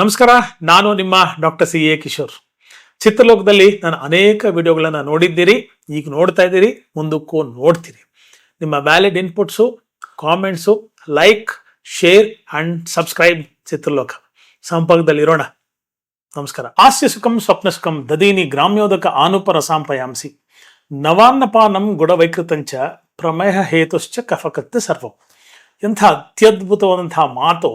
ನಮಸ್ಕಾರ, ನಾನು ನಿಮ್ಮ ಡಾಕ್ಟರ್ ಸಿ ಎ ಕಿಶೋರ್. ಚಿತ್ರಲೋಕದಲ್ಲಿ ನಾನು ಅನೇಕ ವಿಡಿಯೋಗಳನ್ನು ನೋಡಿದ್ದೀರಿ, ಈಗ ನೋಡ್ತಾ ಇದ್ದೀರಿ, ಮುಂದಕ್ಕೂ ನೋಡ್ತೀರಿ. ನಿಮ್ಮ valid inputs, comments, like, share and subscribe Chitraloka. ಸಂಪರ್ಕದಲ್ಲಿರೋಣ. ನಮಸ್ಕಾರ. ಹಾಸ್ಯ ಸುಖಂ, ಸ್ವಪ್ನ ಸುಖಂ, ದದೀನಿ, ಗ್ರಾಮ್ಯೋದಕ ಆನುಪರ ಸಾಂಪಯಾಂಸಿ ನವಾನ್ನಪಾನಂ ಗುಡವೈಕೃತಂಚ, ಪ್ರಮೇಹ ಹೇತುಶ್ಚ ಕಫಕತ್ತ ಸರ್ವಂ. ಎಂಥ ಅತ್ಯದ್ಭುತವಾದಂತಹ ಮಾತು.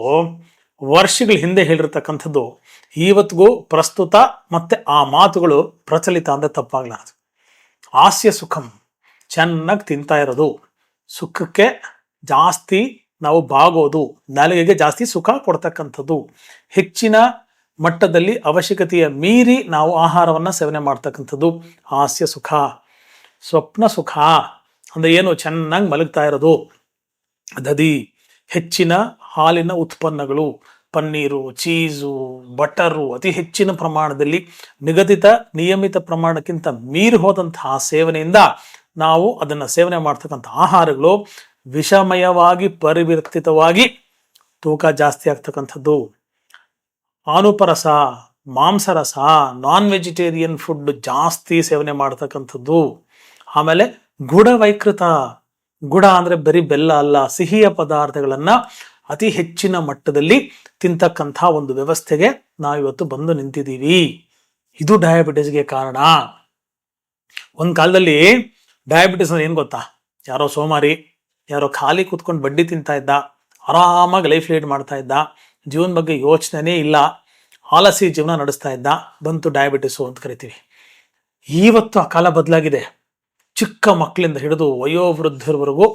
ವರ್ಷಗಳ ಹಿಂದೆ ಹೇಳಿರ್ತಕ್ಕಂಥದ್ದು ಇವತ್ತಿಗೂ ಪ್ರಸ್ತುತ ಮತ್ತೆ ಆ ಮಾತುಗಳು ಪ್ರಚಲಿತ ಅಂದರೆ ತಪ್ಪಾಗ್ಲಾರ್ದು. ಹಾಸ್ಯ ಸುಖಂ, ಚೆನ್ನಾಗಿ ತಿಂತಾ ಇರೋದು. ಸುಖಕ್ಕೆ ಜಾಸ್ತಿ ನಾವು ಬಾಗೋದು, ನಾಲಿಗೆಗೆ ಜಾಸ್ತಿ ಸುಖ ಕೊಡ್ತಕ್ಕಂಥದ್ದು. ಹೆಚ್ಚಿನ ಮಟ್ಟದಲ್ಲಿ ಅವಶ್ಯಕತೆಯ ಮೀರಿ ನಾವು ಆಹಾರವನ್ನು ಸೇವನೆ ಮಾಡ್ತಕ್ಕಂಥದ್ದು. ಹಾಸ್ಯ ಸುಖ, ಸ್ವಪ್ನ ಸುಖ, ಅಂದ್ರೆ ಏನು ಚೆನ್ನಾಗಿ ಮಲಗ್ತಾ ಇರೋದು. ದದಿ ಹೆಚ್ಚಿನ ಹಾಲಿನ ಉತ್ಪನ್ನಗಳು. ಪನ್ನೀರು, ಚೀಸು, ಬಟರು ಅತಿ ಹೆಚ್ಚಿನ ಪ್ರಮಾಣದಲ್ಲಿ ನಿಗದಿತ, ನಿಯಮಿತ ಪ್ರಮಾಣಕ್ಕಿಂತ ಮೀರಿ ಹೋದಂತಹ ಸೇವನೆಯಿಂದ ನಾವು ಅದನ್ನು ಸೇವನೆ ಮಾಡ್ತಕ್ಕಂಥ ಆಹಾರಗಳು ವಿಷಮಯವಾಗಿ ಪರಿವರ್ತಿತವಾಗಿ ತೂಕ ಜಾಸ್ತಿ ಆಗ್ತಕ್ಕಂಥದ್ದು. ಆನುಪರಸ ಮಾಂಸರಸ ನಾನ್ ವೆಜಿಟೇರಿಯನ್ ಫುಡ್ ಜಾಸ್ತಿ ಸೇವನೆ ಮಾಡ್ತಕ್ಕಂಥದ್ದು. ಆಮೇಲೆ ಗುಡವೈಕೃತ ಗುಡ ಅಂದ್ರೆ ಬರೀ ಬೆಲ್ಲ ಅಲ್ಲ, ಸಿಹಿಯ ಪದಾರ್ಥಗಳನ್ನು ಅತಿ ಹೆಚ್ಚಿನ ಮಟ್ಟದಲ್ಲಿ ತಿಂತಕ್ಕಂಥ ಒಂದು ವ್ಯವಸ್ಥೆಗೆ ನಾವಿವತ್ತು ಬಂದು ನಿಂತಿದ್ದೀವಿ. ಇದು ಡಯಾಬಿಟಿಸ್ಗೆ ಕಾರಣ. ಒಂದು ಕಾಲದಲ್ಲಿ ಡಯಾಬಿಟಿಸ್ ಅಂದ್ರೆ ಏನು ಗೊತ್ತಾ? ಯಾರೋ ಸೋಮಾರಿ, ಯಾರೋ ಖಾಲಿ ಕೂತ್ಕೊಂಡು ಬಡ್ಡಿ ತಿಂತಾ ಇದ್ದ, ಆರಾಮಾಗಿ ಲೈಫ್ ಲೀಡ್ ಮಾಡ್ತಾ ಇದ್ದ, ಜೀವನ ಬಗ್ಗೆ ಯೋಚನೆನೇ ಇಲ್ಲ, ಆಲಸಿ ಜೀವನ ನಡೆಸ್ತಾ ಇದ್ದ, ಬಂತು ಡಯಾಬಿಟಿಸು ಅಂತ ಕರಿತೀವಿ. ಇವತ್ತು ಆ ಕಾಲ ಬದಲಾಗಿದೆ. ಚಿಕ್ಕ ಮಕ್ಕಳಿಂದ ಹಿಡಿದು ವಯೋವೃದ್ಧರವರೆಗೂ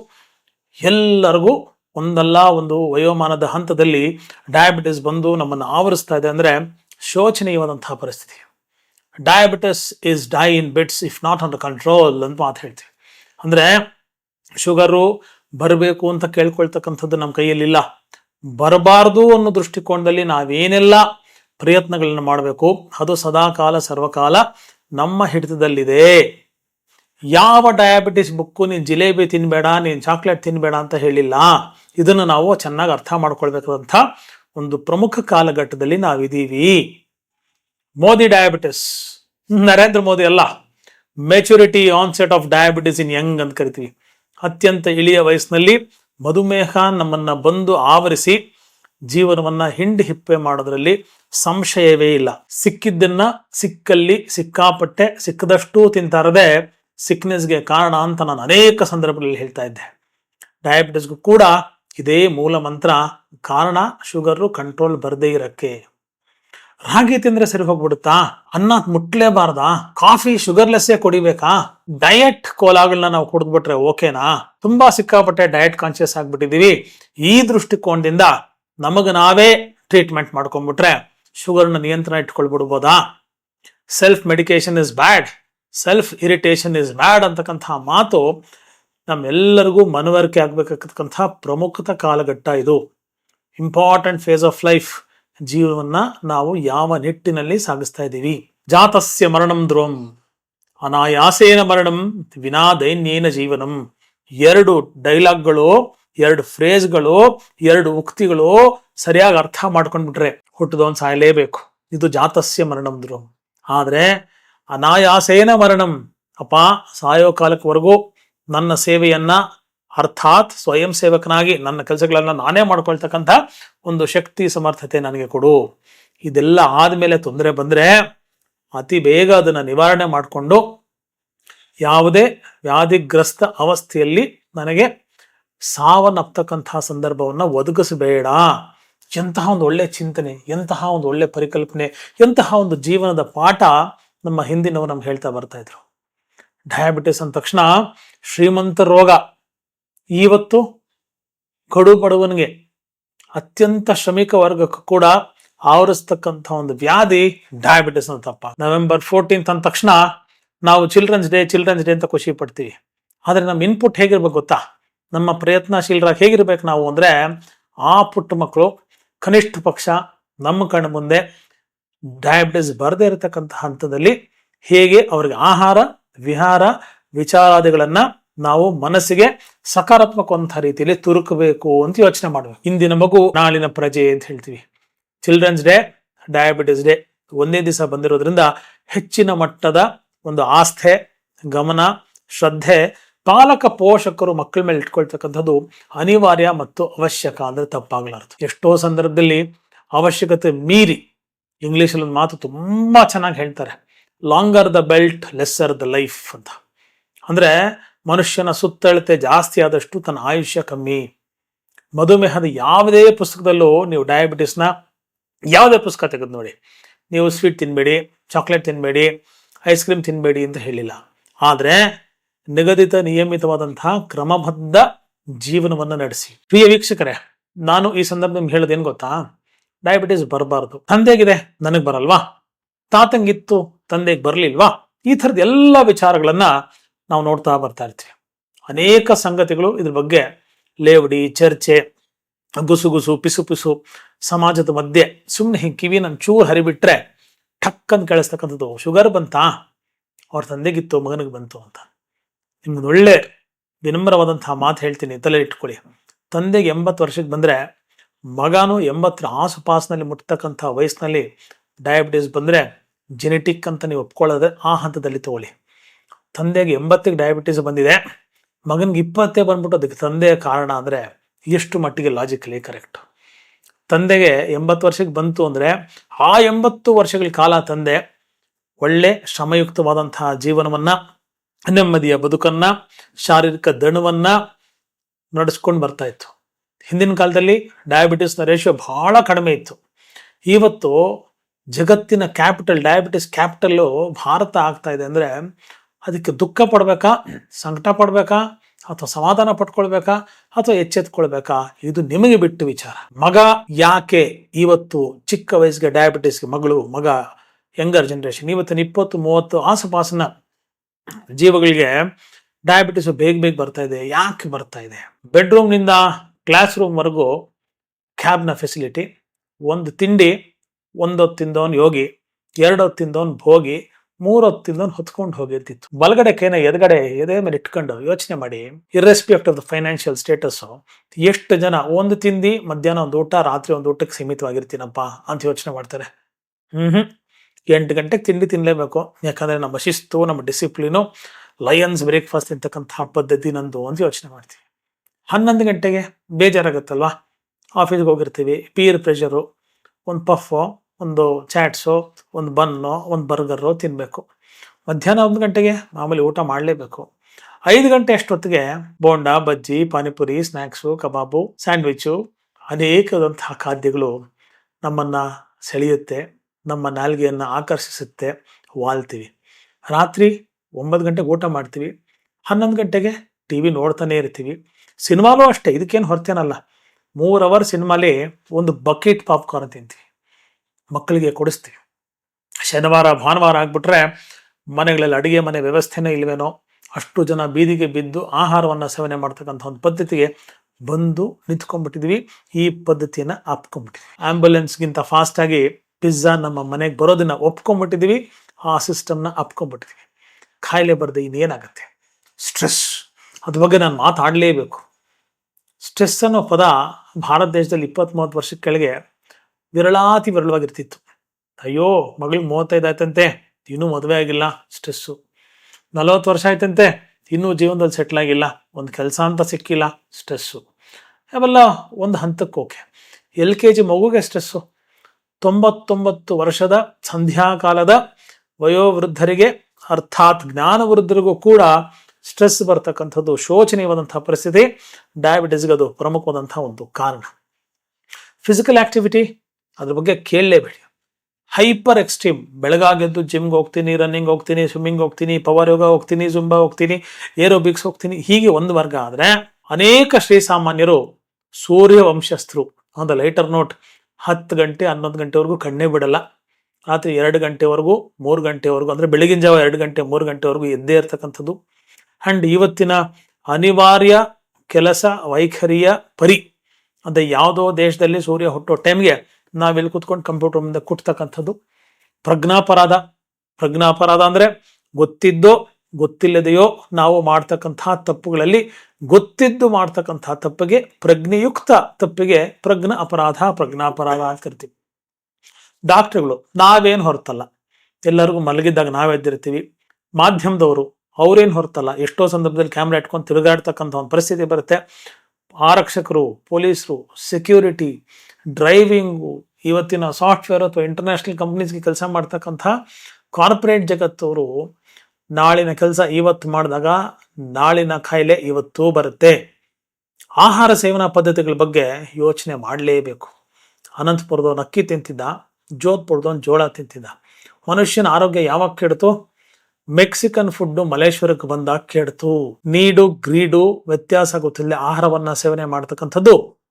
ಎಲ್ಲರಿಗೂ ಒಂದಲ್ಲ ಒಂದು ವಯೋಮಾನದ ಹಂತದಲ್ಲಿ ಡಯಾಬಿಟಿಸ್ ಬಂದು ನಮ್ಮನ್ನು ಆವರಿಸ್ತಾ ಇದೆ ಅಂದರೆ ಶೋಚನೀಯವಾದಂತಹ ಪರಿಸ್ಥಿತಿ. Diabetes is die in bits if not under control ಅಂತ ಮಾತು ಹೇಳ್ತೀವಿ. ಅಂದರೆ ಶುಗರು ಬರಬೇಕು ಅಂತ ಕೇಳ್ಕೊಳ್ತಕ್ಕಂಥದ್ದು ನಮ್ಮ ಕೈಯಲ್ಲಿಲ್ಲ. ಬರಬಾರ್ದು ಅನ್ನೋ ದೃಷ್ಟಿಕೋನದಲ್ಲಿ ನಾವೇನೆಲ್ಲ, ಪ್ರಯತ್ನಗಳನ್ನು ಮಾಡಬೇಕು. ಅದು ಸದಾಕಾಲ, ಸರ್ವಕಾಲ ನಮ್ಮ ಹಿಡಿತದಲ್ಲಿದೆ. ಯಾವ ಡಯಾಬಿಟಿಸ್ ಬುಕ್ಕು ನೀನು ಜಿಲೇಬಿ ತಿನ್ಬೇಡ, ನೀನು ಚಾಕ್ಲೇಟ್ ತಿನ್ನಬೇಡ ಅಂತ ಹೇಳಿಲ್ಲ, ಇದನ್ನು ನಾವು ಚೆನ್ನಾಗಿ ಅರ್ಥ ಮಾಡ್ಕೊಳ್ಬೇಕಾದಂಥ ಒಂದು ಪ್ರಮುಖ ಕಾಲಘಟ್ಟದಲ್ಲಿ ನಾವಿದ್ದೀವಿ. ಮೋದಿ ಡಯಾಬಿಟಿಸ್ ನರೇಂದ್ರ ಮೋದಿ ಅಲ್ಲ maturity onset of diabetes in young ಅಂತ ಕರಿತೀವಿ. ಅತ್ಯಂತ ಇಳಿಯ ವಯಸ್ಸಿನಲ್ಲಿ ಮಧುಮೇಹ ನಮ್ಮನ್ನ ಬಂದು ಆವರಿಸಿ ಜೀವನವನ್ನ ಹಿಂಡಿ ಹಿಪ್ಪೆ ಮಾಡೋದ್ರಲ್ಲಿ ಸಂಶಯವೇ ಇಲ್ಲ. ಸಿಕ್ಕಿದ್ದನ್ನ ಸಿಕ್ಕಲ್ಲಿ ಸಿಕ್ಕಾಪಟ್ಟೆ ಸಿಕ್ಕದಷ್ಟು ತಿಂತಾರದೆ ಸಿಕ್ನೆಸ್ಗೆ ಕಾರಣ ಅಂತ ನಾನು ಅನೇಕ ಸಂದರ್ಭಗಳಲ್ಲಿ ಹೇಳ್ತಾ ಇದ್ದೆ. ಡಯಾಬಿಟಿಸ್ಗೂ ಕೂಡ ಇದೇ ಮೂಲ ಮಂತ್ರ, ಕಾರಣ ಶುಗರು ಕಂಟ್ರೋಲ್ ಬರದೇ ಇರಕ್ಕೆ. ರಾಗಿ ತಿಂದ್ರೆ ಸರಿ ಹೋಗ್ಬಿಡುತ್ತಾ? ಅನ್ನ ಮುಟ್ಲೇಬಾರ್ದಾ? ಕಾಫಿ ಶುಗರ್ಲೆಸ್ಸೇ ಕುಡಿಬೇಕಾ? ಡಯಟ್ ಕೋಲಾಗಳನ್ನ ನಾವು ಕುಡಿದ್ಬಿಟ್ರೆ ಓಕೆನಾ? ತುಂಬಾ ಸಿಕ್ಕಾಪಟ್ಟೆ ಡಯಟ್ ಕಾನ್ಶಿಯಸ್ ಆಗ್ಬಿಟ್ಟಿದೀವಿ. ಈ ದೃಷ್ಟಿಕೋನದಿಂದ ನಮಗ ನಾವೇ ಟ್ರೀಟ್ಮೆಂಟ್ ಮಾಡ್ಕೊಂಡ್ಬಿಟ್ರೆ ಶುಗರ್ನ ನಿಯಂತ್ರಣ ಇಟ್ಕೊಳ್ಬಿಡ್ಬೋದಾ? Self medication is bad self irritation is bad ಅಂತಕ್ಕಂಥ ಮಾತು ನಮ್ಮೆಲ್ಲರಿಗೂ ಮನವರಿಕೆ ಆಗ್ಬೇಕಾಗತಕ್ಕಂಥ ಪ್ರಮುಖತ ಕಾಲಘಟ್ಟ ಇದು. ಇಂಪಾರ್ಟೆಂಟ್ ಫೇಸ್ ಆಫ್ ಲೈಫ್ ಜೀವನವನ್ನು ನಾವು ಯಾವ ನಿಟ್ಟಿನಲ್ಲಿ ಸಾಗಿಸ್ತಾ ಇದ್ದೀವಿ. ಜಾತಸ್ಯ ಮರಣಂ ಧ್ರುವಂ, ಅನಾಯಾಸೇನ ಮರಣಂ, ವಿನಾ ದೈನ್ಯೇನ ಜೀವನಂ. ಎರಡು ಡೈಲಾಗ್ಗಳು, ಎರಡು ಫ್ರೇಜ್ಗಳು ಎರಡು ಉಕ್ತಿಗಳು ಸರಿಯಾಗಿ ಅರ್ಥ ಮಾಡ್ಕೊಂಡ್ಬಿಟ್ರೆ ಹುಟ್ಟಿದವನ್ ಸಾಯಲೇಬೇಕು. ಇದು ಜಾತಸ್ಯ ಮರಣಂ ಧ್ರುವಂ. ಆದ್ರೆ ಅನಾಯಾಸೇನ ಮರಣಂ. ಅಪ್ಪ, ಸಾಯೋ ಕಾಲಕ್ಕವರೆಗೂ ನನ್ನ ಸೇವೆಯನ್ನ, ಅರ್ಥಾತ್ ಸ್ವಯಂ ಸೇವಕನಾಗಿ ನನ್ನ ಕೆಲಸಗಳನ್ನ ನಾನೇ ಮಾಡ್ಕೊಳ್ತಕ್ಕಂಥ ಒಂದು ಶಕ್ತಿ ಸಮರ್ಥತೆ ನನಗೆ ಕೊಡು. ಇದೆಲ್ಲ ಆದಮೇಲೆ ತೊಂದರೆ ಬಂದರೆ ಅತಿ ಬೇಗ ಅದನ್ನು ನಿವಾರಣೆ ಮಾಡಿಕೊಂಡು ಯಾವುದೇ ವ್ಯಾಧಿಗ್ರಸ್ತ ಅವಸ್ಥೆಯಲ್ಲಿ ನನಗೆ ಸಾವನ್ನಪ್ತಕ್ಕಂತಹ ಸಂದರ್ಭವನ್ನು ಒದಗಿಸಬೇಡ. ಎಂತಹ ಒಂದು ಒಳ್ಳೆ ಚಿಂತನೆ, ಎಂತಹ ಒಂದು ಒಳ್ಳೆ ಪರಿಕಲ್ಪನೆ, ಎಂತಹ ಒಂದು ಜೀವನದ ಪಾಠ ನಮ್ಮ ಹಿಂದಿನವರು ನಮ್ಗೆ ಹೇಳ್ತಾ ಬರ್ತಾ ಇದ್ರು. ಡಯಾಬಿಟಿಸ್ ಅಂದ ತಕ್ಷಣ ಶ್ರೀಮಂತ ರೋಗ ಇವತ್ತು ಕಡು ಬಡವನಿಗೆ ಅತ್ಯಂತ ಶ್ರಮಿಕ ವರ್ಗಕ್ಕೂ ಕೂಡ ಆವರಿಸ್ತಕ್ಕಂಥ ಒಂದು ವ್ಯಾಧಿ ಡಯಾಬಿಟಿಸ್ ಅಂತಪ್ಪ ನವೆಂಬರ್ ಫೋರ್ಟೀನ್ತ್ ಅಂದ ತಕ್ಷಣ ನಾವು ಚಿಲ್ಡ್ರನ್ಸ್ ಡೇ ಚಿಲ್ಡ್ರನ್ಸ್ ಡೇ ಅಂತ ಖುಷಿ ಪಡ್ತೀವಿ. ಆದರೆ ನಮ್ಮ ಇನ್ಪುಟ್ ಹೇಗಿರ್ಬೇಕು ಗೊತ್ತಾ? ನಮ್ಮ ಪ್ರಯತ್ನಶೀಲರಾಗಿ ಹೇಗಿರ್ಬೇಕು ನಾವು ಅಂದ್ರೆ ಆ ಪುಟ್ಟ ಮಕ್ಕಳು ಕನಿಷ್ಠ ಪಕ್ಷ ನಮ್ಮ ಕಣ್ಣು ಮುಂದೆ ಡಯಾಬಿಟಿಸ್ ಬರದೇ ಇರತಕ್ಕಂತಹ ಹಂತದಲ್ಲಿ ಹೇಗೆ ಅವ್ರಿಗೆ ಆಹಾರ, ವಿಹಾರ, ವಿಚಾರಾದಿಗಳನ್ನ ನಾವು ಮನಸ್ಸಿಗೆ ಸಕಾರಾತ್ಮಕವಂತಹ ರೀತಿಯಲ್ಲಿ ತುರುಕಬೇಕು ಅಂತ ಯೋಚನೆ ಮಾಡಬೇಕು. ಇಂದಿನ ಮಗು ನಾಳಿನ ಪ್ರಜೆ ಅಂತ ಹೇಳ್ತೀವಿ. ಚಿಲ್ಡ್ರನ್ಸ್ ಡೇ ಡಯಾಬಿಟಿಸ್ ಡೇ ಒಂದೇ ದಿವಸ ಬಂದಿರೋದ್ರಿಂದ ಹೆಚ್ಚಿನ ಮಟ್ಟದ ಒಂದು ಆಸ್ಥೆ, ಗಮನ, ಶ್ರದ್ಧೆ, ಪಾಲಕ ಪೋಷಕರು ಮಕ್ಕಳ ಮೇಲೆ ಇಟ್ಕೊಳ್ತಕ್ಕಂಥದ್ದು ಅನಿವಾರ್ಯ ಮತ್ತು ಅವಶ್ಯಕ ಅಂದ್ರೆ ತಪ್ಪಾಗಲಾರದು. ಎಷ್ಟೋ ಸಂದರ್ಭದಲ್ಲಿ ಅವಶ್ಯಕತೆ ಮೀರಿ ಇಂಗ್ಲೀಷಲ್ಲಿ ಒಂದು ಮಾತು ತುಂಬ ಚೆನ್ನಾಗಿ ಹೇಳ್ತಾರೆ longer the belt lesser the life ಅಂತ. ಅಂದರೆ ಮನುಷ್ಯನ ಸುತ್ತಳತೆ ಜಾಸ್ತಿ ಆದಷ್ಟು ತನ್ನ ಆಯುಷ್ಯ ಕಮ್ಮಿ. ಮಧುಮೇಹದ ಯಾವುದೇ ಪುಸ್ತಕದಲ್ಲೂ ನೀವು ಡಯಾಬಿಟಿಸ್ನ ಯಾವುದೇ ಪುಸ್ತಕ ತೆಗೆದು ನೋಡಿ. ನೀವು ಸ್ವೀಟ್ ತಿನ್ಬೇಡಿ ಚಾಕ್ಲೇಟ್ ತಿನ್ಬೇಡಿ ಐಸ್ ಕ್ರೀಮ್ ತಿನ್ಬೇಡಿ ಅಂತ ಹೇಳಿಲ್ಲ. ಆದರೆ ನಿಗದಿತ ನಿಯಮಿತವಾದಂತಹ ಕ್ರಮಬದ್ಧ ಜೀವನವನ್ನು ನಡೆಸಿ. ಪ್ರಿಯ ವೀಕ್ಷಕರೇ, ನಾನು ಈ ಸಂದರ್ಭ ನಿಮ್ಗೆ ಹೇಳೋದೇನು ಗೊತ್ತಾ? ಡಯಾಬಿಟಿಸ್ ಬರಬಾರ್ದು. ತಂದೆಗಿದೆ, ನನಗೆ ಬರಲ್ವಾ? ತಾತಂಗಿತ್ತು, ತಂದೆಗೆ ಬರಲಿಲ್ವಾ? ಈ ಥರದ ಎಲ್ಲ ವಿಚಾರಗಳನ್ನ ನಾವು ನೋಡ್ತಾ ಬರ್ತಾ ಇರ್ತೀವಿ. ಅನೇಕ ಸಂಗತಿಗಳು ಇದ್ರ ಬಗ್ಗೆ ಲೇವಡಿ, ಚರ್ಚೆ ಗುಸುಗುಸು ಪಿಸು ಪಿಸು, ಸಮಾಜದ ಮಧ್ಯೆ. ಸುಮ್ಮನೆ ಹಿಂಗೆ ಕಿವಿ ನನ್ನ ಚೂರು ಹರಿಬಿಟ್ರೆ ಠಕ್ ಅಂತ ಕೇಳಿಸ್ತಕ್ಕಂಥದ್ದು, ಶುಗರ್ ಬಂತಾ? ಅವ್ರ ತಂದೆಗಿತ್ತು, ಮಗನಿಗೆ ಬಂತು? ಅಂತ. ನಿಮ್ಗೆ ಒಳ್ಳೆ ವಿನಮ್ರವಾದಂತಹ ಮಾತು ಹೇಳ್ತೀನಿ ತಲೆ ಇಟ್ಕೊಳ್ಳಿ. ತಂದೆಗೆ ಎಂಬತ್ತು ವರ್ಷಕ್ಕೆ ಬಂದರೆ ಮಗನು ಎಂಬತ್ತರ ಆಸುಪಾಸಿನಲ್ಲಿ ಮುಟ್ತಕ್ಕಂಥ ವಯಸ್ಸಿನಲ್ಲಿ ಡಯಾಬಿಟಿಸ್ ಬಂದರೆ ಜೆನೆಟಿಕ್ ಅಂತ ನೀವು ಒಪ್ಕೊಳ್ಳೋದೆ ಆ ಹಂತದಲ್ಲಿ ತಗೊಳ್ಳಿ. ತಂದೆಗೆ ಎಂಬತ್ತಿಗೆ ಡಯಾಬಿಟಿಸ್ ಬಂದಿದೆ. ಮಗನಿಗೆ ಇಪ್ಪತ್ತೇ ಬಂದ್ಬಿಟ್ಟು ಅದಕ್ಕೆ ತಂದೆಯ ಕಾರಣ ಅಂದರೆ ಎಷ್ಟು ಮಟ್ಟಿಗೆ ಲಾಜಿಕಲಿ ಕರೆಕ್ಟ್ ತಂದೆಗೆ ಎಂಬತ್ತು ವರ್ಷಕ್ಕೆ ಬಂತು ಅಂದರೆ ಆ ಎಂಬತ್ತು ವರ್ಷಗಳ ಕಾಲ ತಂದೆ ಒಳ್ಳೆ ಶ್ರಮಯುಕ್ತವಾದಂತಹ ಜೀವನವನ್ನು, ನೆಮ್ಮದಿಯ ಬದುಕನ್ನು, ಶಾರೀರಿಕ ದಣವನ್ನು ನಡೆಸ್ಕೊಂಡು ಬರ್ತಾ ಇತ್ತು. ಹಿಂದಿನ ಕಾಲದಲ್ಲಿ ಡಯಾಬಿಟಿಸ್ನ ರೇಷಿಯೋ ಬಹಳ ಕಡಿಮೆ ಇತ್ತು. ಇವತ್ತು ಜಗತ್ತಿನ ಕ್ಯಾಪಿಟಲ್ ಡಯಾಬಿಟಿಸ್ ಕ್ಯಾಪಿಟಲ್ಲು ಭಾರತ ಆಗ್ತಾ ಇದೆ ಅಂದರೆ ಅದಕ್ಕೆ ದುಃಖ ಪಡಬೇಕಾ, ಸಂಕಟ ಪಡಬೇಕಾ, ಅಥವಾ ಸಮಾಧಾನ ಪಟ್ಕೊಳ್ಬೇಕಾ, ಅಥವಾ ಎಚ್ಚೆತ್ಕೊಳ್ಬೇಕಾ? ಇದು ನಿಮಗೆ ಬಿಟ್ಟು ವಿಚಾರ. ಮಗ ಯಾಕೆ ಇವತ್ತು ಚಿಕ್ಕ ವಯಸ್ಸಿಗೆ ಡಯಾಬಿಟಿಸ್ಗೆ ಮಗಳು, ಮಗ ಯಂಗರ್ ಜನ್ರೇಷನ್ ಇವತ್ತಿನ ಇಪ್ಪತ್ತು, ಮೂವತ್ತು ಆಸುಪಾಸಿನ ಜೀವಗಳಿಗೆ ಡಯಾಬಿಟಿಸ್ ಬೇಗ ಬೇಗ ಬರ್ತಾ ಇದೆ. ಯಾಕೆ ಬರ್ತಾ ಇದೆ? ಬೆಡ್ರೂಮ್ನಿಂದ ಕ್ಲಾಸ್ ರೂಮ್ವರೆಗೂ ಕ್ಯಾಬ್ನ ಫೆಸಿಲಿಟಿ ಒಂದು ತಿಂಡಿ ಒಂದೊತ್ತು ತಿಂದವನು ಯೋಗಿ ಎರಡೊತ್ತು ತಿಂದವನು ಭೋಗಿ ಮೂರೊತ್ತು ತಿಂದವನು ಹೊತ್ಕೊಂಡು ಹೋಗಿರ್ತಿತ್ತು. ಬಲಗಡೆಕೇನ ಎದಗಡೆ ಎದೆ ಮೇಲೆ ಇಟ್ಕೊಂಡು ಯೋಚನೆ ಮಾಡಿ irrespect of the financial status ಎಷ್ಟು ಜನ ಒಂದು ತಿಂದು ಮಧ್ಯಾಹ್ನ ಒಂದು ಊಟ, ರಾತ್ರಿ ಒಂದು ಊಟಕ್ಕೆ ಸೀಮಿತವಾಗಿರ್ತೀನಪ್ಪ ಅಂತ ಯೋಚನೆ ಮಾಡ್ತಾರೆ. ಹ್ಞೂ ಹ್ಞೂ ಎಂಟು ಗಂಟೆಗೆ ತಿಂಡಿ ತಿನ್ನಲೇಬೇಕು ಯಾಕಂದರೆ ನಮ್ಮ ಶಿಸ್ತು, ನಮ್ಮ ಡಿಸಿಪ್ಲಿನು ಲಯನ್ಸ್ ಬ್ರೇಕ್ಫಾಸ್ಟ್ ತಿಂತಕ್ಕಂಥ ಪದ್ಧತಿ ನಂದು ಅಂತ ಯೋಚನೆ ಮಾಡ್ತೀವಿ. ಹನ್ನೊಂದು ಗಂಟೆಗೆ ಬೇಜಾರಾಗುತ್ತಲ್ವಾ? ಆಫೀಸ್ಗೆ ಹೋಗಿರ್ತೀವಿ ಪೀರ್ ಪ್ರೆಷರು ಒಂದು ಪಫು ಒಂದು ಚಾಟ್ಸು ಒಂದು ಬನ್ನು ಒಂದು ಬರ್ಗರು ತಿನ್ನಬೇಕು ಮಧ್ಯಾಹ್ನ ಒಂದು ಗಂಟೆಗೆ ಮಾಮೂಲಿ ಊಟ ಮಾಡಲೇಬೇಕು. ಐದು ಗಂಟೆ ಅಷ್ಟೊತ್ತಿಗೆ bonda, bajji, panipuri snacks kebab sandwich ಅನೇಕದಂತಹ ಖಾದ್ಯಗಳು ನಮ್ಮನ್ನು ಸೆಳೆಯುತ್ತೆ, ನಮ್ಮ ನಾಲ್ಗೆಯನ್ನು ಆಕರ್ಷಿಸುತ್ತೆ, ವಾಲ್ತೀವಿ. ರಾತ್ರಿ ಒಂಬತ್ತು ಗಂಟೆಗೆ ಊಟ ಮಾಡ್ತೀವಿ, ಹನ್ನೊಂದು ಗಂಟೆಗೆ ಟಿ ವಿ ನೋಡ್ತಾನೆ ಇರ್ತೀವಿ. ಸಿನಿಮಾಲೂ ಅಷ್ಟೇ, ಇದಕ್ಕೇನು ಹೊರತೇನಲ್ಲ. ಮೂರು ಅವರ್ ಸಿನಿಮಾಲಿ ಒಂದು ಬಕೆಟ್ ಪಾಪ್ಕಾರ್ನ್ ತಿಂತೀವಿ. ಮಕ್ಕಳಿಗೆ ಕೊಡಿಸ್ತೀವಿ. ಶನಿವಾರ, ಭಾನುವಾರ ಆಗ್ಬಿಟ್ರೆ ಮನೆಗಳಲ್ಲಿ ಅಡುಗೆ ಮನೆ ವ್ಯವಸ್ಥೆನೇ ಇಲ್ವೇನೋ, ಅಷ್ಟು ಜನ ಬೀದಿಗೆ ಬಿದ್ದು ಆಹಾರವನ್ನು ಸೇವನೆ ಮಾಡ್ತಕ್ಕಂಥ ಒಂದು ಪದ್ಧತಿಗೆ ಬಂದು ನಿಂತ್ಕೊಂಡ್ಬಿಟ್ಟಿದ್ವಿ. ಈ ಪದ್ಧತಿಯನ್ನು ಅಪ್ಕೊಂಡ್ಬಿಟ್ಟಿದ್ವಿ ಆಂಬ್ಯುಲೆನ್ಸ್ಗಿಂತ ಫಾಸ್ಟಾಗಿ ಪಿಜ್ಜಾ ನಮ್ಮ ಮನೆಗೆ ಬರೋದನ್ನ ಒಪ್ಕೊಂಡ್ಬಿಟ್ಟಿದ್ವಿ. ಆ ಸಿಸ್ಟಮ್ನ ಅಪ್ಕೊಂಡ್ಬಿಟ್ಟಿದ್ವಿ ಕಾಯಿಲೆ ಬರದೆ ಇನ್ನೇನಾಗುತ್ತೆ? ಸ್ಟ್ರೆಸ್. ಅದ್ರ ಬಗ್ಗೆ ನಾನು ಮಾತಾಡಲೇಬೇಕು. ಸ್ಟ್ರೆಸ್ ಅನ್ನೋ ಪದ ಭಾರತ ದೇಶದಲ್ಲಿ ಮೂವತ್ತು ವರ್ಷದ ಕೆಳಗೆ ವಿರಳಾತಿ ವಿರಳವಾಗಿರ್ತಿತ್ತು. ಅಯ್ಯೋ ಮಗಳಿಗೆ ಮೂವತ್ತೈದು ಆಯ್ತಂತೆ, ಇನ್ನೂ ಮದುವೆ ಆಗಿಲ್ಲ ಸ್ಟ್ರೆಸ್ಸು. ನಲವತ್ತು ವರ್ಷ ಆಯ್ತಂತೆ, ಇನ್ನೂ ಜೀವನದಲ್ಲಿ ಸೆಟ್ಲ್ ಆಗಿಲ್ಲ, ಒಂದು ಕೆಲಸ ಅಂತ ಸಿಕ್ಕಿಲ್ಲ ಸ್ಟ್ರೆಸ್ಸು. ಅವೆಲ್ಲ ಒಂದು ಹಂತಕ್ಕೆ ಓಕೆ ಎಲ್ ಕೆ ಜಿ ಮಗುಗೆ ಸ್ಟ್ರೆಸ್ಸು. ತೊಂಬತ್ತೊಂಬತ್ತು ವರ್ಷದ ಸಂಧ್ಯಾಕಾಲದ ವಯೋವೃದ್ಧರಿಗೆ, ಅರ್ಥಾತ್ ಜ್ಞಾನವೃದ್ಧರಿಗೂ ಕೂಡ ಸ್ಟ್ರೆಸ್ ಬರ್ತಕ್ಕಂಥದ್ದು ಶೋಚನೀಯವಾದಂತಹ ಪರಿಸ್ಥಿತಿ ಡಯಾಬಿಟಿಸ್ಗೆ ಅದು ಪ್ರಮುಖವಾದಂತಹ ಒಂದು ಕಾರಣ. ಫಿಸಿಕಲ್ ಆಕ್ಟಿವಿಟಿ ಅದ್ರ ಬಗ್ಗೆ ಕೇಳಲೇಬೇಡಿ. ಹೈಪರ್ ಎಕ್ಸ್ಟ್ರೀಮ್ ಬೆಳಗಾಗೆದ್ದು ಜಿಮ್ಗೆ ಹೋಗ್ತೀನಿ ರನ್ನಿಂಗ್ ಹೋಗ್ತೀನಿ ಸ್ವಿಮ್ಮಿಂಗ್ ಹೋಗ್ತೀನಿ ಪವರ್ ಯೋಗ ಹೋಗ್ತೀನಿ ಜುಂಬಾ ಹೋಗ್ತೀನಿ ಏರೋಬಿಕ್ಸ್ ಹೋಗ್ತೀನಿ, ಹೀಗೆ ಒಂದು ವರ್ಗ ಆದರೆ ಅನೇಕ ಶ್ರೀಸಾಮಾನ್ಯರು ಸೂರ್ಯ ವಂಶಸ್ಥರು ಆನ್ ದ ಲೈಟರ್ ನೋಟ್ ಹತ್ತು ಗಂಟೆ, ಹನ್ನೊಂದು ಗಂಟೆವರೆಗೂ ಕಣ್ಣೇ ಬಿಡಲ್ಲ. ರಾತ್ರಿ ಎರಡು ಗಂಟೆವರೆಗೂ, ಮೂರು ಗಂಟೆವರೆಗೂ, ಅಂದರೆ ಬೆಳಗಿನ ಜಾವ ಎರಡು ಗಂಟೆ, ಮೂರು ಗಂಟೆವರೆಗೂ ಎದ್ದೇ ಇರ್ತಕ್ಕಂಥದ್ದು. ಆ್ಯಂಡ್ ಇವತ್ತಿನ ಅನಿವಾರ್ಯ ಕೆಲಸ, ವೈಖರಿಯ ಪರಿ. ಅಂದರೆ ಯಾವುದೋ ದೇಶದಲ್ಲಿ ಸೂರ್ಯ ಹುಟ್ಟೋ ಟೈಮ್ಗೆ ನಾವಿಲ್ಲಿ ಕೂತ್ಕೊಂಡು ಕಂಪ್ಯೂಟರ್ ಮುಂದೆ ಕುಟ್ತಕ್ಕಂಥದ್ದು ಪ್ರಜ್ಞಾಪರಾಧ. ಪ್ರಜ್ಞಾಪರಾಧ ಅಂದರೆ ಗೊತ್ತಿದ್ದೋ, ಗೊತ್ತಿಲ್ಲದೆಯೋ ನಾವು ಮಾಡ್ತಕ್ಕಂತಹ ತಪ್ಪುಗಳಲ್ಲಿ ಗೊತ್ತಿದ್ದು ಮಾಡ್ತಕ್ಕಂತಹ ತಪ್ಪಿಗೆ, ಪ್ರಜ್ಞೆಯುಕ್ತ ತಪ್ಪಿಗೆ ಪ್ರಜ್ಞ ಅಪರಾಧ, ಪ್ರಜ್ಞಾಪರಾಧ ಅಂತ ಕರಿತೀವಿ. ಡಾಕ್ಟ್ರುಗಳು, ನಾವೇನು ಹೊರತಲ್ಲ. ಎಲ್ಲರಿಗೂ ಮಲಗಿದ್ದಾಗ ನಾವೆದ್ದಿರ್ತೀವಿ ಮಾಧ್ಯಮದವರು ಅವ್ರೇನು ಹೊರತಲ್ಲ? ಎಷ್ಟೋ ಸಂದರ್ಭದಲ್ಲಿ ಕ್ಯಾಮ್ರಾ ಇಟ್ಕೊಂಡು ತಿರುಗಾಡ್ತಕ್ಕಂಥ ಒಂದು ಪರಿಸ್ಥಿತಿ ಬರುತ್ತೆ. ಆರಕ್ಷಕರು, ಪೊಲೀಸರು ಸೆಕ್ಯೂರಿಟಿ ಡ್ರೈವಿಂಗು ಇವತ್ತಿನ ಸಾಫ್ಟ್ವೇರ್ ಅಥವಾ ಇಂಟರ್ನ್ಯಾಷನಲ್ ಕಂಪ್ನೀಸ್ಗೆ ಕೆಲಸ ಮಾಡ್ತಕ್ಕಂಥ ಕಾರ್ಪೊರೇಟ್ ಜಗತ್ತವರು ನಾಳಿನ ಕೆಲಸ ಇವತ್ತು ಮಾಡಿದಾಗ ನಾಳಿನ ಕಾಯಿಲೆ ಇವತ್ತು ಬರುತ್ತೆ. ಆಹಾರ ಸೇವನಾ ಪದ್ಧತಿಗಳ ಬಗ್ಗೆ ಯೋಚನೆ ಮಾಡಲೇಬೇಕು. ಅನಂತಪುರದವನು ಅಕ್ಕಿ ತಿಂತಿದ್ದ ಜೋಧ್ಪುರದವನು ಜೋಳ ತಿಂತಿದ್ದ. ಮನುಷ್ಯನ ಆರೋಗ್ಯ ಯಾವಾಗ ಕೆಡ್ತು ಮೆಕ್ಸಿಕನ್ ಫುಡ್ ಮಲೇಶ್ವರಕ್ಕೆ ಬಂದಾಗ ಕೆಡ್ತು. ನೀಡು, ಗ್ರೀಡು, ವ್ಯತ್ಯಾಸ ಗೊತ್ತಿಲ್ಲ. ಆಹಾರವನ್ನ ಸೇವನೆ ಮಾಡ್ತಕ್ಕಂಥದ್ದು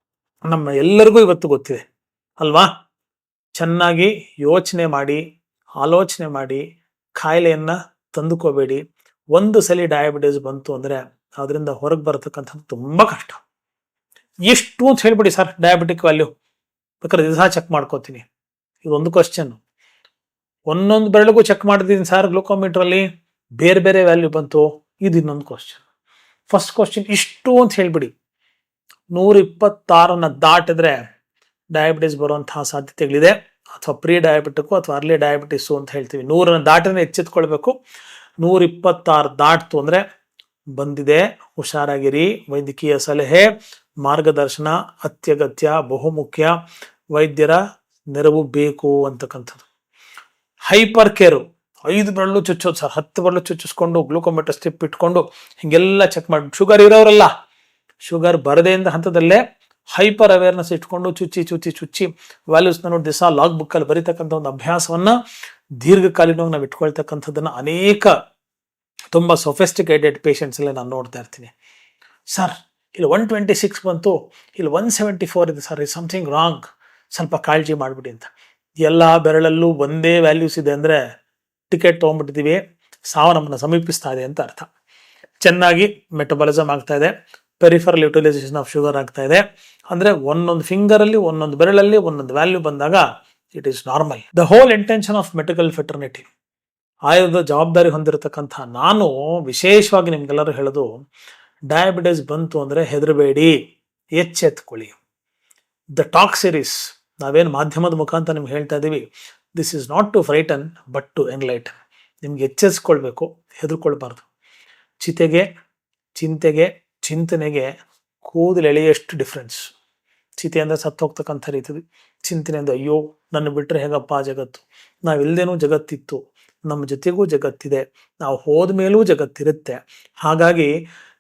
ನಮ್ಮ ಎಲ್ಲರಿಗೂ ಇವತ್ತು ಗೊತ್ತಿದೆ. ಅಲ್ವಾ? ಚೆನ್ನಾಗಿ ಯೋಚನೆ ಮಾಡಿ, ಆಲೋಚನೆ ಮಾಡಿ ಕಾಯಿಲೆಯನ್ನ ತಂದುಕೋಬೇಡಿ. ಒಂದು ಸಲ ಡಯಾಬಿಟಿಸ್ ಬಂತು ಅಂದ್ರೆ ಅದರಿಂದ ಹೊರಗೆ ಬರತಕ್ಕಂಥದ್ದು ತುಂಬಾ ಕಷ್ಟ. ಎಷ್ಟು ಅಂತ ಹೇಳ್ಬಿಡಿ ಸರ್ ಡಯಾಬಿಟಿಕ್ ವ್ಯಾಲ್ಯೂ ಬೇಕಾದ್ರೆ ದಿವಸ ಚೆಕ್ ಮಾಡ್ಕೋತೀನಿ. ಇದೊಂದು ಕ್ವಶನ್ ಒಂದೊಂದು ಬೆರಳಿಗೂ ಚೆಕ್ ಮಾಡಿದ್ದೀನಿ ಸರ್ ಗ್ಲೂಕೋಮೀಟರ್ ಅಲ್ಲಿ ಬೇರೆ ಬೇರೆ ವ್ಯಾಲ್ಯೂ ಬಂತು. ಇದು ಇನ್ನೊಂದು ಕ್ವಶನ್ ಫಸ್ಟ್ ಕ್ವಶನ್ ಇಷ್ಟು ಅಂತ ಹೇಳಿಬಿಡಿ. ನೂರ ಇಪ್ಪತ್ತಾರನ್ನ ದಾಟಿದ್ರೆ ಡಯಾಬಿಟಿಸ್ ಬರುವಂತಹ ಸಾಧ್ಯತೆಗಳಿದೆ. ಅಥವಾ ಪ್ರೀ ಡಯಾಬಿಟಿಕ್ಕು ಅಥವಾ ಅರ್ಲಿ ಡಯಾಬಿಟಿಸು ಅಂತ ಹೇಳ್ತೀವಿ. ನೂರನ್ನು ದಾಟಿದ್ರೆ ಎಚ್ಚೆತ್ಕೊಳ್ಬೇಕು. ನೂರ ಇಪ್ಪತ್ತಾರು ದಾಟ್ತು ಅಂದ್ರೆ ಬಂದಿದೆ. ಹುಷಾರಾಗಿರಿ. ವೈದ್ಯಕೀಯ ಸಲಹೆ, ಮಾರ್ಗದರ್ಶನ ಅತ್ಯಗತ್ಯ, ಬಹುಮುಖ್ಯ. ವೈದ್ಯರ ನೆರವು ಬೇಕು ಅಂತಕ್ಕಂಥದ್ದು. Hyper care. ಐದು ಬೆರಳು ಚುಚ್ಚೋದು ಸರ್, ಹತ್ತು ಬೆರಳು ಚುಚ್ಚಿಸ್ಕೊಂಡು ಗ್ಲೂಕೋಮೀಟರ್ ಸ್ಟಿಪ್ ಇಟ್ಕೊಂಡು ಹಿಂಗೆಲ್ಲ ಚೆಕ್ ಮಾಡಿ. ಶುಗರ್ ಇರೋರಲ್ಲ, ಶುಗರ್ ಬರದೇ ಇಂದ ಹಂತದಲ್ಲೇ ಹೈಪರ್ ಅವೇರ್ನೆಸ್ ಇಟ್ಕೊಂಡು ಚುಚ್ಚಿ ಚುಚ್ಚಿ ಚುಚ್ಚಿ ವ್ಯಾಲ್ಯೂಸ್ನ ನೋಡಿ ದಿಸ ಲಾಗ್ ಬುಕ್ಕಲ್ಲಿ ಬರೀತಕ್ಕಂಥ ಒಂದು ಅಭ್ಯಾಸವನ್ನ ದೀರ್ಘಕಾಲೀನವಾಗಿ ನಾವು ಇಟ್ಕೊಳ್ತಕ್ಕಂಥದ್ದನ್ನ ಅನೇಕ ತುಂಬ ಸೊಫೆಸ್ಟಿಕೇಟೆಡ್ ಪೇಷಂಟ್ಸ್ ಎಲ್ಲ ನಾನು ನೋಡ್ತಾ ಇರ್ತೀನಿ. ಸರ್, ಇಲ್ಲಿ ಒನ್ ಟ್ವೆಂಟಿ ಸಿಕ್ಸ್ ಬಂತು, ಇಲ್ಲಿ ಒನ್ ಸೆವೆಂಟಿ ಫೋರ್ ಇದೆ ಸರ್ ಇಸ್ ಸಮಥಿಂಗ್ ರಾಂಗ್ ಸ್ವಲ್ಪ ಕಾಳಜಿ ಮಾಡಿಬಿಡಿ ಅಂತ. ಎಲ್ಲ ಬೆರಳಲ್ಲೂ ಒಂದೇ ವ್ಯಾಲ್ಯೂಸ್ ಇದೆ ಅಂದರೆ ಟಿಕೆಟ್ ತೊಗೊಂಡ್ಬಿಟ್ಟಿದ್ದೀವಿ ಸಾವು ನಮ್ಮನ್ನು ಸಮೀಪಿಸ್ತಾ ಇದೆ ಅಂತ ಅರ್ಥ. ಚೆನ್ನಾಗಿ ಮೆಟಬಾಲಿಸಮ್ ಆಗ್ತಾ ಇದೆ. ಪೆರಿಫರಲ್ ಯುಟಿಲೈಸೇಷನ್ ಆಫ್ ಶುಗರ್ ಆಗ್ತಾ ಇದೆ. ಅಂದರೆ ಒಂದೊಂದು ಫಿಂಗರಲ್ಲಿ ಒಂದೊಂದು ಬೆರಳಲ್ಲಿ, ಒಂದೊಂದು ವ್ಯಾಲ್ಯೂ ಬಂದಾಗ it is normal the whole intention of medical fraternity Ayurveda ಜವಾಬ್ದಾರಿ ಹೊಂದಿರತಕ್ಕಂಥ ನಾನು ವಿಶೇಷವಾಗಿ ನಿಮ್ಗೆಲ್ಲರೂ ಹೇಳೋದು ಡಯಾಬಿಟಿಸ್ ಬಂತು ಅಂದರೆ ಹೆದರಬೇಡಿ, ಎಚ್ಚೆತ್ಕೊಳ್ಳಿ. ದ ಟಾಕ್ ಸಿರೀಸ್ ನಾವೇನು ಮಾಧ್ಯಮದ ಮುಖಾಂತರ ನಿಮ್ಗೆ ಹೇಳ್ತಾ ಇದ್ದೀವಿ this is not to frighten but to enlighten ನಿಮ್ಗೆ ಎಚ್ಚರಿಸ್ಕೊಳ್ಬೇಕು, ಹೆದರ್ಕೊಳ್ಬಾರ್ದು. ಚಿತೆಗೆ, ಚಿಂತೆಗೆ, ಚಿಂತನೆಗೆ ಕೂದಲು ಎಳೆಯಷ್ಟು ಡಿಫ್ರೆನ್ಸ್ ಅಂದರೆ ಸತ್ತು ಹೋಗ್ತಕ್ಕಂಥ ರೀತಿ ಚಿಂತನೆಯಿಂದ ಅಯ್ಯೋ, ನನ್ನ ಬಿಟ್ಟರೆ ಹೇಗಪ್ಪ ಜಗತ್ತು? ನಾವಿಲ್ಲದೇನೂ ಜಗತ್ತಿತ್ತು. ನಮ್ಮ ಜೊತೆಗೂ ಜಗತ್ತಿದೆ. ನಾವು ಹೋದ ಮೇಲೂ ಜಗತ್ತಿರುತ್ತೆ. ಹಾಗಾಗಿ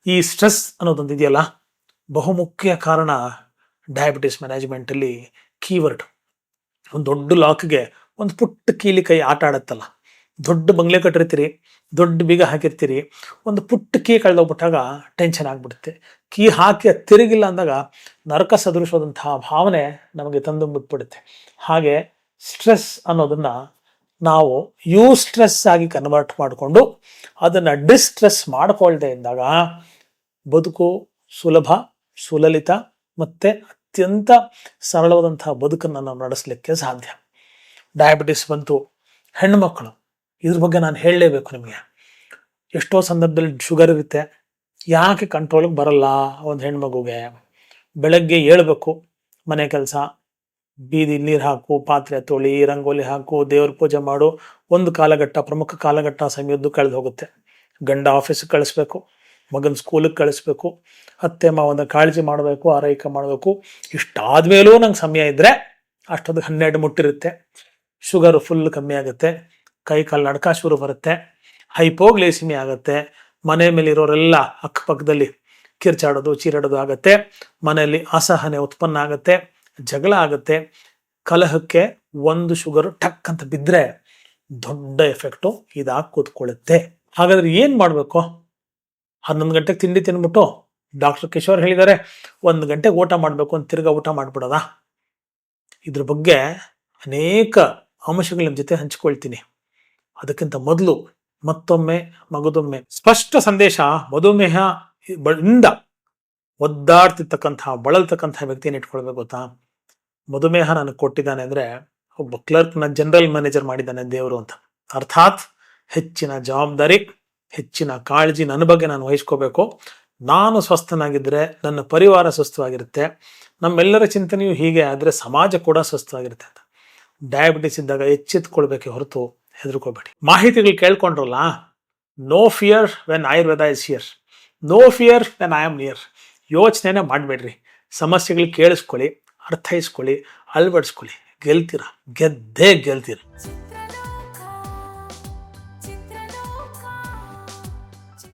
ಈ ಸ್ಟ್ರೆಸ್ ಅನ್ನೋದೊಂದು ಇದೆಯಲ್ಲ ಬಹುಮುಖ್ಯ ಕಾರಣ ಡಯಾಬಿಟಿಸ್ ಮ್ಯಾನೇಜ್ಮೆಂಟಲ್ಲಿ ಕೀವರ್ಡ್ ಒಂದು ದೊಡ್ಡ ಲಾಕ್ಗೆ ಒಂದು ಪುಟ್ಟ ಕೀಲಿ ಕೈ ಆಟ ಆಡತ್ತಲ್ಲ. ದೊಡ್ಡ ಬಂಗ್ಲೆ ಕಟ್ಟಿರ್ತೀರಿ, ದೊಡ್ಡ ಬೀಗ ಹಾಕಿರ್ತೀರಿ, ಒಂದು ಪುಟ್ಟ ಕೀ ಕಳೆದೋಗ್ಬಿಟ್ಟಾಗ ಟೆನ್ಷನ್ ಆಗಿಬಿಡುತ್ತೆ. ಕೀ ಹಾಕಿ ತಿರುಗಿಲ್ಲ ಅಂದಾಗ ನರಕ ಸದೃಶವಾದಂತಹ ಭಾವನೆ ನಮಗೆ ತಂದು ಬಿಟ್ಬಿಡುತ್ತೆ ಹಾಗೆ ಸ್ಟ್ರೆಸ್ ಅನ್ನೋದನ್ನು ನಾವು ಯೂ ಸ್ಟ್ರೆಸ್ ಆಗಿ ಕನ್ವರ್ಟ್ ಮಾಡಿಕೊಂಡು ಅದನ್ನು ಡಿಸ್ಟ್ರೆಸ್ ಮಾಡಿಕೊಳ್ಳದೆ ಇದ್ದಾಗ ಬದುಕು ಸುಲಭ, ಸುಲಲಿತ ಮತ್ತೆ ಅತ್ಯಂತ ಸರಳವಾದಂತಹ ಬದುಕನ್ನು ನಾವು ನಡೆಸಲಿಕ್ಕೆ ಸಾಧ್ಯ. ಡಯಾಬಿಟಿಸ್ ಬಂತು ಹೆಣ್ಣುಮಕ್ಕಳು ಇದ್ರ ಬಗ್ಗೆ ನಾನು ಹೇಳಲೇಬೇಕು ನಿಮಗೆ. ಎಷ್ಟೋ ಸಂದರ್ಭದಲ್ಲಿ ಶುಗರ್ ಇರುತ್ತೆ, ಯಾಕೆ ಕಂಟ್ರೋಲಿಗೆ ಬರಲ್ಲ ಒಂದು ಹೆಣ್ಮಗುಗೆ ಬೆಳಗ್ಗೆ ಏಳಬೇಕು, ಮನೆ ಕೆಲಸ, ಬೀದಿ ನೀರು ಹಾಕು, ಪಾತ್ರೆ ತೊಳಿ, ರಂಗೋಲಿ ಹಾಕು, ದೇವ್ರ ಪೂಜೆ ಮಾಡು, ಒಂದು ಕಾಲಘಟ್ಟ, ಪ್ರಮುಖ ಕಾಲಘಟ್ಟ ಸಮಯದ್ದು ಕಳೆದು ಹೋಗುತ್ತೆ. ಗಂಡ ಆಫೀಸಿಗೆ ಕಳಿಸ್ಬೇಕು, ಮಗನ ಸ್ಕೂಲಿಗೆ ಕಳಿಸ್ಬೇಕು ಅತ್ತೆ ಮಾವನ ಕಾಳಜಿ ಮಾಡಬೇಕು, ಆರೈಕೆ ಮಾಡಬೇಕು. ಇಷ್ಟಾದ್ಮೇಲೂ ನಂಗೆ ಸಮಯ ಇದ್ದರೆ ಅಷ್ಟೊಂದು ಹನ್ನೆರಡು ಮುಟ್ಟಿರುತ್ತೆ. ಶುಗರ್ ಫುಲ್ ಕಮ್ಮಿ ಆಗುತ್ತೆ. ಕೈ ಕಾಲು ನಡ್ಕ ಶುರು ಬರುತ್ತೆ. ಹೈಪೋಗ್ಲೇಸಿಮಿ ಆಗುತ್ತೆ. ಮನೆ ಮೇಲೆ ಇರೋರೆಲ್ಲ ಅಕ್ಕಪಕ್ಕದಲ್ಲಿ ಕಿರ್ಚಾಡೋದು, ಚೀರಾಡೋದು ಆಗುತ್ತೆ. ಮನೆಯಲ್ಲಿ ಅಸಹನೆ ಉತ್ಪನ್ನ ಆಗುತ್ತೆ. ಜಗಳ ಆಗುತ್ತೆ. ಕಲಹಕ್ಕೆ ಒಂದು ಶುಗರ್ ಟಕ್ ಅಂತ ಬಿದ್ದರೆ ದೊಡ್ಡ ಎಫೆಕ್ಟು ಇದಾಗಿ ಕೂತ್ಕೊಳ್ಳುತ್ತೆ. ಹಾಗಾದ್ರೆ ಏನು ಮಾಡಬೇಕು? ಹನ್ನೊಂದು ಗಂಟೆಗೆ ತಿಂಡಿ ತಿನ್ಬಿಟ್ಟು ಡಾಕ್ಟರ್ ಕಿಶೋರ್ ಹೇಳಿದ್ದಾರೆ, ಒಂದು ಗಂಟೆಗೆ ಊಟ ಮಾಡಬೇಕು ಅಂತ ತಿರ್ಗಾ ಊಟ ಮಾಡ್ಬಿಡೋದಾ? ಇದ್ರ ಬಗ್ಗೆ ಅನೇಕ ಅಂಶಗಳ ನಿಮ್ಮ ಜೊತೆ ಹಂಚ್ಕೊಳ್ತೀನಿ. ಅದಕ್ಕಿಂತ ಮೊದಲು ಮತ್ತೊಮ್ಮೆ, ಮಗದೊಮ್ಮೆ ಸ್ಪಷ್ಟ ಸಂದೇಶ ಮಧುಮೇಹ ಇಂದ ಒದ್ದಾಡ್ತಿರ್ತಕ್ಕಂತಹ, ಬಳಲ್ತಕ್ಕಂತಹ ವ್ಯಕ್ತಿಯನ್ನು ಇಟ್ಕೊಳ್ಬೇಕು ಗೊತ್ತಾ? ಮಧುಮೇಹ ನನಗೆ ಕೊಟ್ಟಿದ್ದಾನೆ ಅಂದ್ರೆ ಒಬ್ಬ ಕ್ಲರ್ಕ್ನ ಜನರಲ್ ಮ್ಯಾನೇಜರ್ ಮಾಡಿದ್ದಾನೆ ದೇವರು ಅಂತ. ಅರ್ಥಾತ್ ಹೆಚ್ಚಿನ ಜವಾಬ್ದಾರಿ, ಹೆಚ್ಚಿನ ಕಾಳಜಿ ನನ್ನ ಬಗ್ಗೆ ನಾನು ವಹಿಸ್ಕೋಬೇಕು. ನಾನು ಸ್ವಸ್ಥನಾಗಿದ್ದರೆ ನನ್ನ ಪರಿವಾರ ಸ್ವಸ್ಥವಾಗಿರುತ್ತೆ. ನಮ್ಮೆಲ್ಲರ ಚಿಂತನೆಯು ಹೀಗೆ ಆದರೆ ಸಮಾಜ ಕೂಡ ಸ್ವಸ್ಥವಾಗಿರುತ್ತೆ ಅಂತ. ಡಯಾಬಿಟಿಸ್ ಇದ್ದಾಗ ಎಚ್ಚೆತ್ಕೊಳ್ಬೇಕೆ ಹೊರತು ಹೆದರ್ಕೋಬೇಡಿ. ಮಾಹಿತಿಗಳು ಕೇಳ್ಕೊಂಡ್ರಲ್ಲ? No fear when Ayurveda is here no fear when I am near ಯೋಚನೆನೇ ಮಾಡಬೇಡ್ರಿ. ಸಮಸ್ಯೆಗಳು ಕೇಳಿಸ್ಕೊಳ್ಳಿ, ಅರ್ಥೈಸ್ಕೊಳ್ಳಿ, ಅಳವಡಿಸ್ಕೊಳ್ಳಿ. ಗೆಲ್ತೀರಾ? ಗೆದ್ದೇ ಗೆಲ್ತೀರ?